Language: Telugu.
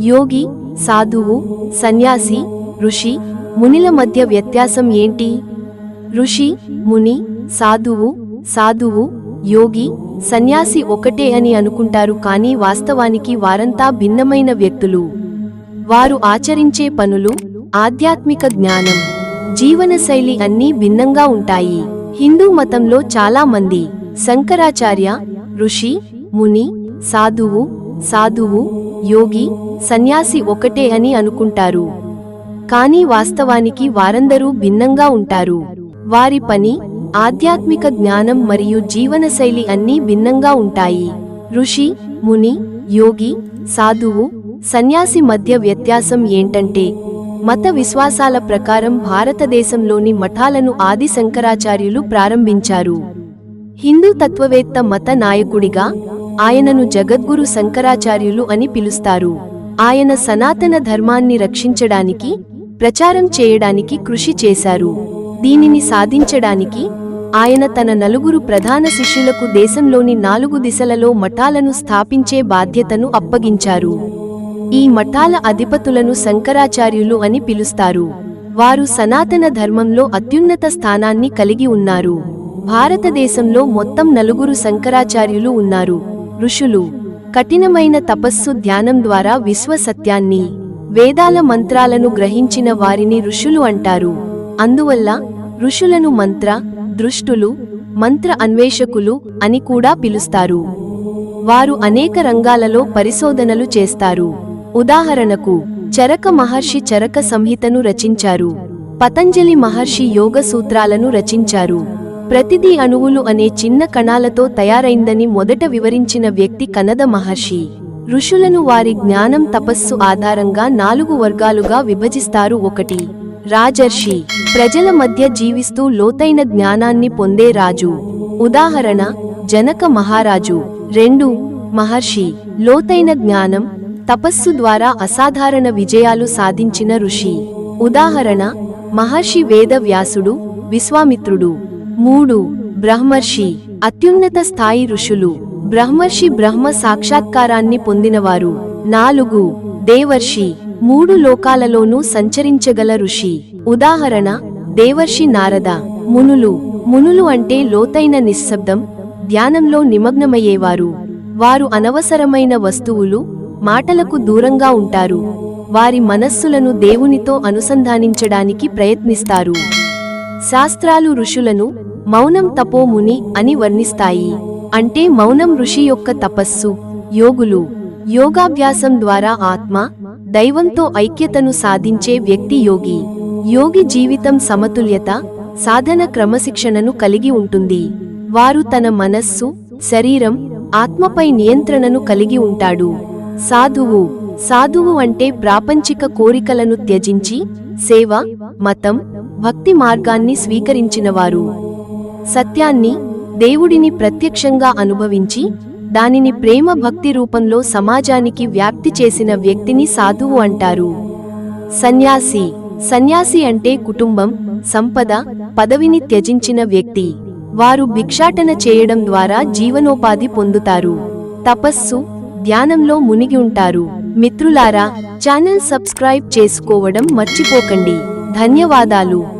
యోగి సాధువు సన్యాసి ఋషి మునిల మధ్య వ్యత్యాసం ఏంటి? ఋషి ముని సాధువు సాధువు యోగి సన్యాసి ఒకటే అని అనుకుంటారు కానీ వాస్తవానికి వారంతా భిన్నమైన వ్యక్తులు. వారు ఆచరించే పనులు ఆధ్యాత్మిక జ్ఞానం జీవనశైలి అన్నీ భిన్నంగా ఉంటాయి. హిందూ మతంలో చాలా మంది శంకరాచార్య ఋషి ముని సాధువు సాధువు యోగి సన్యాసి ఒకటే అని అనుకుంటారు. కానీ వాస్తవానికి వారందరూ భిన్నంగా ఉంటారు. వారి పని ఆధ్యాత్మిక జ్ఞానం మరియు జీవనశైలి అన్నీ భిన్నంగా ఉంటాయి. ఋషి ముని యోగి సాధువు సన్యాసి మధ్య వ్యత్యాసం ఏంటంటే మత విశ్వాసాల ప్రకారం భారతదేశంలోని మఠాలను ఆది శంకరాచార్యులు ప్రారంభించారు. హిందూ తత్వవేత్త మత నాయకుడిగా ఆయనను జగద్గురు శంకరాచార్యులు అని పిలుస్తారు. ఆయన సనాతన ధర్మాన్ని రక్షించడానికి ప్రచారం చేయడానికి కృషి చేశారు. దీనిని సాధించడానికి ఆయన తన నలుగురు ప్రధాన శిష్యులకు దేశంలోని నాలుగు దిశలలో మఠాలను స్థాపించే బాధ్యతను అప్పగించారు. ఈ మఠాల అధిపతులను శంకరాచార్యులు అని పిలుస్తారు. వారు సనాతన ధర్మంలో అత్యున్నత స్థానాన్ని కలిగి ఉన్నారు. భారతదేశంలో మొత్తం నలుగురు శంకరాచార్యులు ఉన్నారు. ఋషులు కఠినమైన తపస్సు ధ్యానం ద్వారా విశ్వ సత్యాన్ని వేదాల మంత్రాలను గ్రహించిన వారిని ఋషులు అంటారు. అందువల్ల ఋషులను మంత్ర దృష్టులు మంత్ర అన్వేషకులు అని కూడా పిలుస్తారు. వారు అనేక రంగాలలో పరిశోధనలు చేస్తారు. ఉదాహరణకు చరక మహర్షి చరక సంహితను రచించారు. పతంజలి మహర్షి యోగ సూత్రాలను రచించారు. ప్రతిదీ అణువులు అనే చిన్న కణాలతో తయారైందని మొదట వివరించిన వ్యక్తి కనద మహర్షి. ఋషులను వారి జ్ఞానం తపస్సు ఆధారంగా నాలుగు వర్గాలుగా విభజిస్తారు ఒకటి. రాజర్షి. ప్రజల మధ్య జీవిస్తూ లోతైన జ్ఞానాన్ని పొందే రాజు. ఉదాహరణ జనక మహారాజు. రెండు మహర్షి. లోతైన జ్ఞానం తపస్సు ద్వారా అసాధారణ విజయాలు సాధించిన ఋషి. ఉదాహరణ మహర్షి వేద వ్యాసుడు విశ్వామిత్రుడు. మూడు బ్రహ్మర్షి అత్యున్నత స్థాయి ఋషులు. బ్రహ్మర్షి బ్రహ్మ సాక్షాత్కారాన్ని పొందినవారు. నాలుగు దేవర్షి. మూడు లోకాలలోనూ సంచరించగల ఋషి. ఉదాహరణ దేవర్షి నారద. మునులు. మునులు అంటే లోతైన నిశ్శబ్దం ధ్యానంలో నిమగ్నమయ్యేవారు. వారు అనవసరమైన వస్తువులు మాటలకు దూరంగా ఉంటారు. వారి మనస్సులను దేవునితో అనుసంధానించడానికి ప్రయత్నిస్తారు. శాస్త్రాలు ఋషులను మౌనం తపోముని అని వర్ణిస్తాయి. అంటే మౌనం ఋషి యొక్క తపస్సు యోగులు యోగాభ్యాసం ద్వారా ఆత్మ దైవంతో ఐక్యతను సాధించే వ్యక్తి యోగి. యోగి జీవితం సమతుల్యత సాధన క్రమశిక్షణను కలిగి ఉంటుంది. వారు తన మనస్సు శరీరం ఆత్మపై నియంత్రణను కలిగి ఉంటాడు. సాధువు సాధువు అంటే ప్రాపంచిక కోరికలను త్యజించి సేవ మతం భక్తి మార్గాన్ని స్వీకరించినవారు. సత్యాన్ని దేవుడిని ప్రత్యక్షంగా అనుభవించి దానిని ప్రేమ భక్తి రూపంలో సమాజానికి వ్యాప్తి చేసిన వ్యక్తిని సాధువు అంటారు. సన్యాసి. సన్యాసి అంటే కుటుంబం సంపద పదవిని త్యజించిన వ్యక్తి. వారు భిక్షాటన చేయడం ద్వారా జీవనోపాధి పొందుతారు. తపస్సు ధ్యానంలో మునిగి ఉంటారు. మిత్రులారా ఛానల్ సబ్స్క్రైబ్ చేసుకోవడం మర్చిపోకండి. ధన్యవాదాలు.